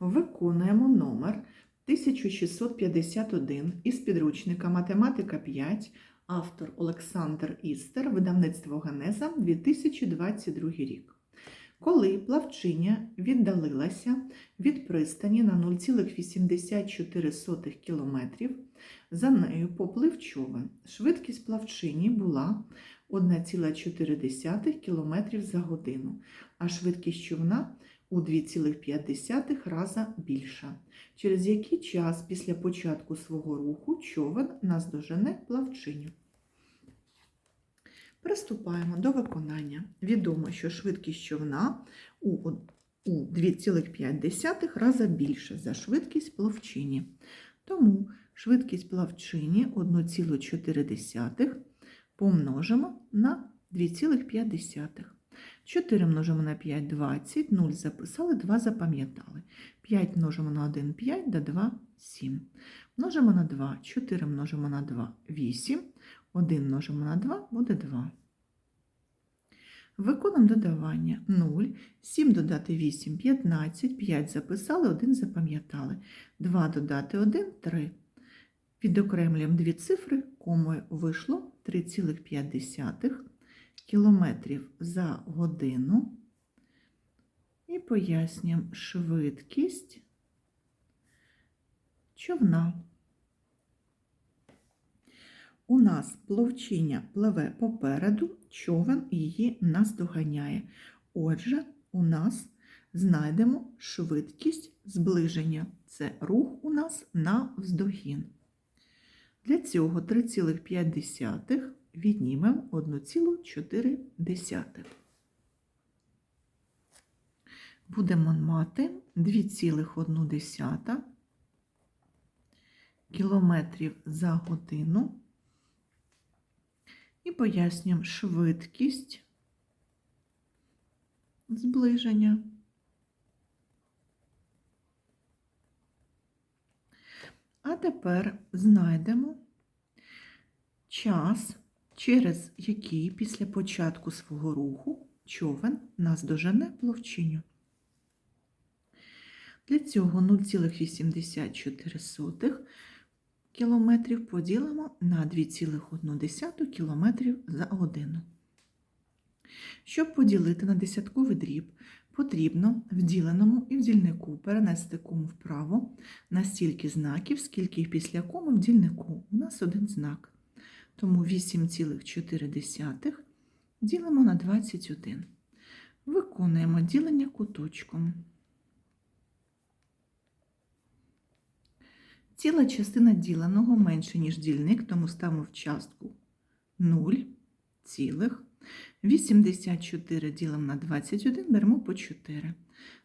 Виконуємо номер 1651 із підручника Математика 5, автор Олександр Істер, видавництво Генеза, 2022 рік. Коли плавчиня віддалилася від пристані на 0,84 км, за нею поплив човен. Швидкість плавчині була 1,4 км за годину, а швидкість човна у 2,5 раза більша. Через який час після початку свого руху човен наздожене плавчиню. Приступаємо до виконання. Відомо, що швидкість човна у у 2,5 раза більша за швидкість плавчині. Тому швидкість плавчині 1,4 помножимо на 2,5. 4 множимо на 5 – 20, 0 записали, 2 запам'ятали. 5 множимо на 1 – 5, до 2 – 7. Множимо на 2, 4 множимо на 2 – 8, 1 множимо на 2 – буде 2. Виконуємо додавання 0, 7 додати 8 – 15, 5 записали, 1 запам'ятали. 2 додати 1 – 3. Відокремлюємо дві цифри, комою вийшло 3,5 кілометрів за годину. І пояснюємо швидкість човна. У нас пловчиня пливе попереду, човен її наздоганяє. Отже, у нас знайдемо швидкість зближення. Це рух у нас на вздогін. Для цього 3,5 віднімемо 1,4. Будемо мати 2,1 кілометрів за годину і пояснюємо швидкість зближення. А тепер знайдемо час, через який після початку свого руху човен наздожене пловчиню. Для цього 0,84 кілометрів поділимо на 2,1 кілометрів за годину. Щоб поділити на десятковий дріб, потрібно в діленому і в дільнику перенести кому вправо на стільки знаків, скільки після кому в дільнику. У нас один знак. Тому 8,4 ділимо на 21. Виконуємо ділення куточком. Ціла частина діленого менше, ніж дільник, тому ставимо в частку 0 цілих. 84 ділимо на 21, беремо по 4.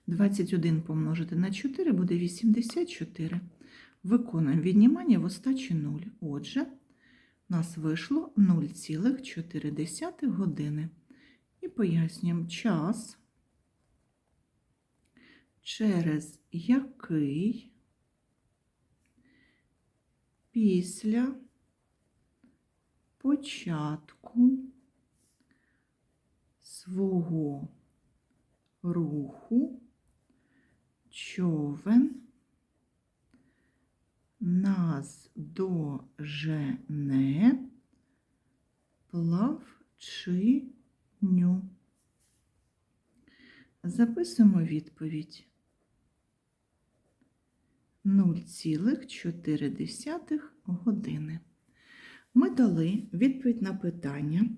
21 помножити на 4 буде 84. Виконуємо віднімання в остачі 0. Отже, нас вийшло 0,4 години. І пояснюємо час, через який після початку свого руху човен нас дожене плавчиню. Записуємо відповідь 0,4 години. Ми дали відповідь на питання,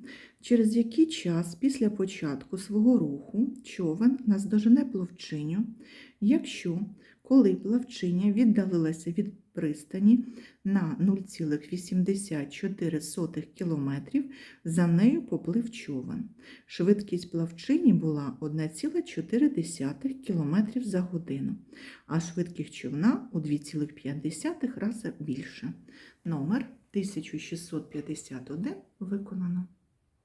через який час після початку свого руху човен наздожене плавчиню, якщо коли плавчиня віддалилася від пристані на 0,84 км, за нею поплив човен. Швидкість плавчині була 1,4 км за годину, а швидкість човна у 2,5 рази більше. Номер 1651 виконано.